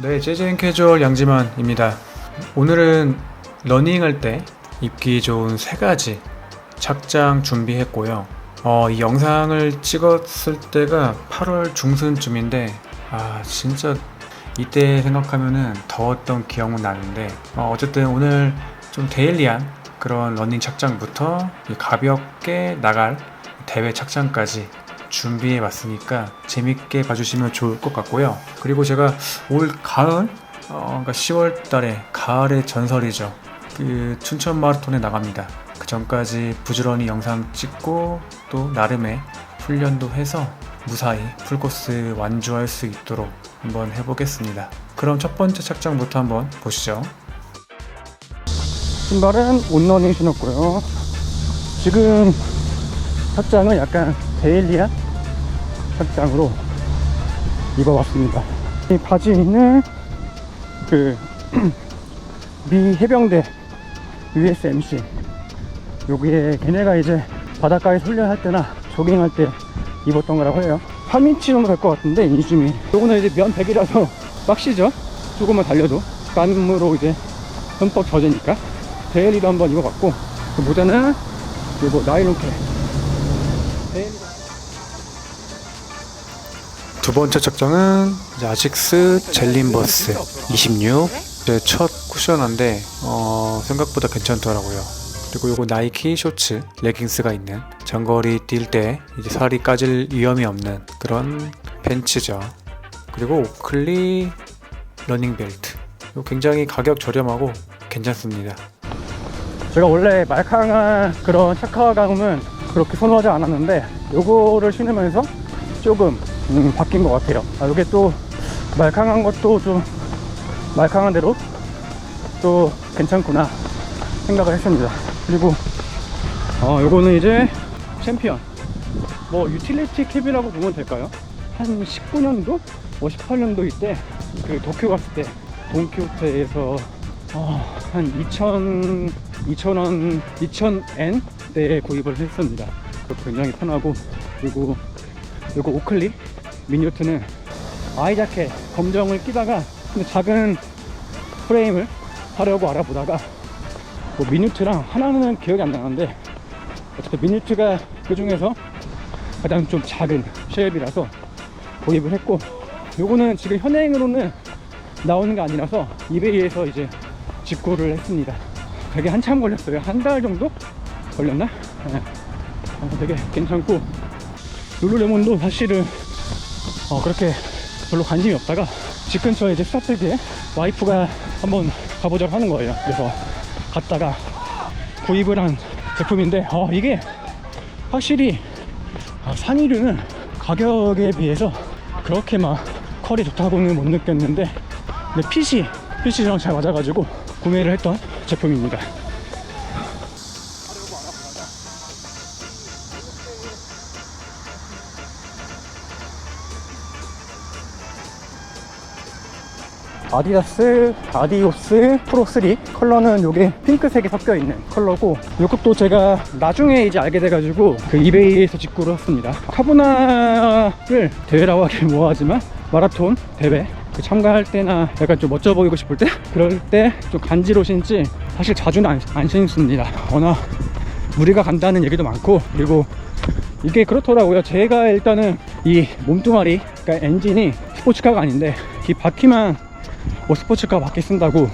네, 재즈앤 캐주얼 양지만입니다. 오늘은 러닝할 때 입기 좋은 세 가지 착장 준비했고요. 어, 이 영상을 찍었을 때가 8월 중순쯤인데, 아, 진짜 이때 생각하면은 더웠던 기억은 나는데, 어, 어쨌든 오늘 좀 데일리한 그런 러닝 착장부터 이 가볍게 나갈 대회 착장까지 준비해 봤으니까 재밌게 봐주시면 좋을 것 같고요. 그리고 제가 올 가을, 어, 그러니까 10월 달에 가을의 전설이죠. 그 춘천 마라톤에 나갑니다. 그 전까지 부지런히 영상 찍고 또 나름의 훈련도 해서 무사히 풀코스 완주할 수 있도록 한번 해보겠습니다. 그럼 첫 번째 착장부터 한번 보시죠. 신발은 온러닝 신었고요. 지금 착장은 약간 데일리한 착장으로 입어봤습니다. 이 바지는 그 미 해병대 USMC 여기에 걔네가 이제 바닷가에서 훈련할 때나 조깅할 때 입었던 거라고 해요. 3인치 정도 될 것 같은데 이중이 요거는 이제 면 100이라서 빡시죠? 조금만 달려도 땀으로 이제 흠뻑 젖으니까 데일리도 한번 입어봤고 그 모자는 이거 나일론 캐 두 번째 착장은 이제 아식스 젤린버스 26. 제 첫 쿠셔너인데 어, 생각보다 괜찮더라고요. 그리고 요거 나이키 쇼츠 레깅스가 있는 장거리 뛸 때 이제 살이 까질 위험이 없는 그런 벤츠죠. 그리고 오클리 러닝 벨트. 이거 굉장히 가격 저렴하고 괜찮습니다. 제가 원래 말캉한 그런 체카감은 그렇게 선호하지 않았는데 요거를 신으면서 조금 음, 바뀐 것 같아요 아, 요게 또 말캉한 것도 좀 말캉한 대로 또 괜찮구나 생각을 했습니다 그리고 어 요거는 이제 챔피언 뭐 유틸리티 캡이라고 보면 될까요? 한 19년도? 뭐 18년도 이때 그 도쿄 갔을 때 돈키호테에서 어, 한 2,000, 2,000원, 2,000엔 대 구입을 했습니다. 굉장히 편하고, 그리고 요거 오클리 미니어트는 아이 자켓 검정을 끼다가 작은 프레임을 하려고 알아보다가 뭐 미니어트랑 하나는 기억이 안 나는데 어차피 미니어트가 그 중에서 가장 좀 작은 쉐입이라서 구입을 했고 요거는 지금 현행으로는 나오는 게 아니라서 이베이에서 이제 직구를 했습니다. 되게 한참 걸렸어요. 한 달 정도 걸렸나? 네. 어, 되게 괜찮고 룰루레몬도 사실은 어, 그렇게 별로 관심이 없다가 집 근처에 이제 스타트기에 와이프가 한번 가보자고 하는 거예요. 그래서 갔다가 구입을 한 제품인데 어, 이게 확실히 아, 산이류는 가격에 비해서 그렇게 막 컬이 좋다고는 못 느꼈는데 근데 핏이 핏이 저랑 잘 맞아가지고 구매를 했던 제품입니다. 아디다스 아디오스 프로 3 컬러는 요게 핑크색이 섞여 있는 컬러고 요것도 제가 나중에 이제 알게 돼가지고 그 이베이에서 직구를 했습니다. 카보나를 대회라고 하긴 뭐하지만 마라톤 대회 그 참가할 때나 약간 좀 멋져 보이고 싶을 때? 그럴 때 좀 간지로 신지 사실 자주는 안, 안 신습니다. 워낙 무리가 간다는 얘기도 많고 그리고 이게 그렇더라고요. 제가 일단은 이 몸뚱아리 그러니까 엔진이 스포츠카가 아닌데 이 바퀴만 뭐 스포츠카 바퀴 쓴다고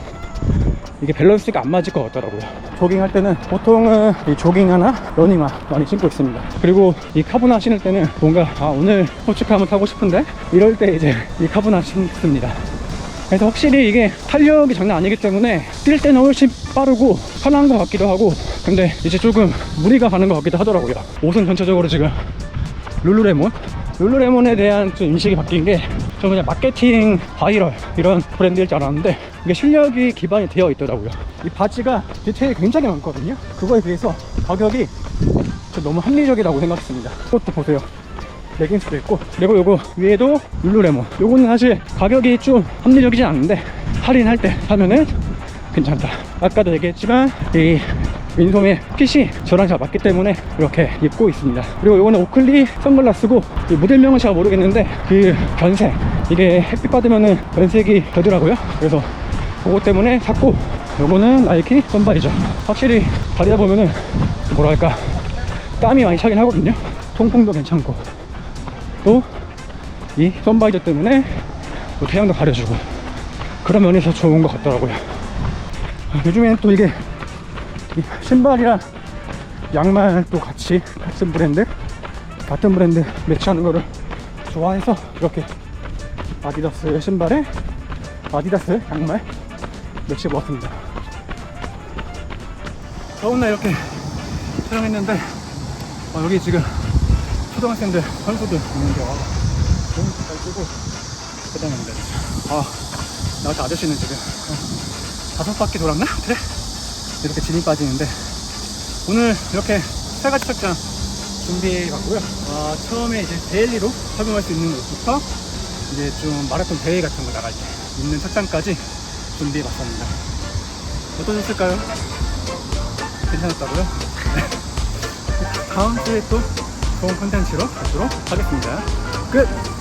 이게 밸런스가 안 맞을 것 같더라고요. 조깅할 때는 보통은 이 조깅 하나 러닝화 많이 신고 있습니다. 그리고 이 카보나 신을 때는 뭔가 아 오늘 스포츠카 한번 타고 싶은데? 이럴 때 이제 이 카보나 신습니다. 그래서 확실히 이게 탄력이 장난 아니기 때문에 뛸 때는 훨씬 빠르고 편한 것 같기도 하고 근데 이제 조금 무리가 가는 것 같기도 하더라고요. 옷은 전체적으로 지금 룰루레몬 룰루레몬에 대한 좀 인식이 바뀐 게 저 그냥 마케팅 바이럴 이런 브랜드일 줄 알았는데 이게 실력이 기반이 되어 있더라고요. 이 바지가 디테일이 굉장히 많거든요. 그거에 비해서 가격이 저 너무 합리적이라고 생각했습니다. 이것도 보세요. 레깅스도 있고. 그리고 요거 위에도 룰루레몬. 요거는 사실 가격이 좀 합리적이진 않은데 할인할 때 사면은 괜찮다. 아까도 얘기했지만 이 윈솜의 핏이 저랑 잘 맞기 때문에 이렇게 입고 있습니다. 그리고 이거는 오클리 선글라스고 이 모델명은 제가 모르겠는데 그 변색 이게 햇빛 받으면은 변색이 되더라고요. 그래서 그거 때문에 샀고 요거는 나이키 선바이저 확실히 다니다 보면은 뭐랄까 땀이 많이 차긴 하거든요. 통풍도 괜찮고 또 이 선바이저 때문에 또 태양도 가려주고 그런 면에서 좋은 것 같더라고요. 아, 요즘엔 또 이게 이 신발이랑 양말도 같이 같은 브랜드 같은 브랜드 매치하는 거를 좋아해서 이렇게 아디다스 신발에 아디다스 양말 매치해 보았습니다. 더운 날 이렇게 촬영했는데 어, 여기 지금 초등학생들 선수들 있는데 와 너무 잘 뛰고 대단합니다. 아 나한테 아저씨는 지금 어, 다섯 바퀴 돌았나? 그래? 이렇게 진이 빠지는데 오늘 이렇게 세 가지 착장 준비해 봤고요. 아, 처음에 이제 데일리로 착용할 수 있는 옷부터 이제 좀 마라톤 대회 같은 거 나갈 때 입는 착장까지 준비해 봤습니다. 어떠셨을까요? 괜찮았다고요? 네. 다음 주에 또 좋은 컨텐츠로 뵙도록 하겠습니다. 끝!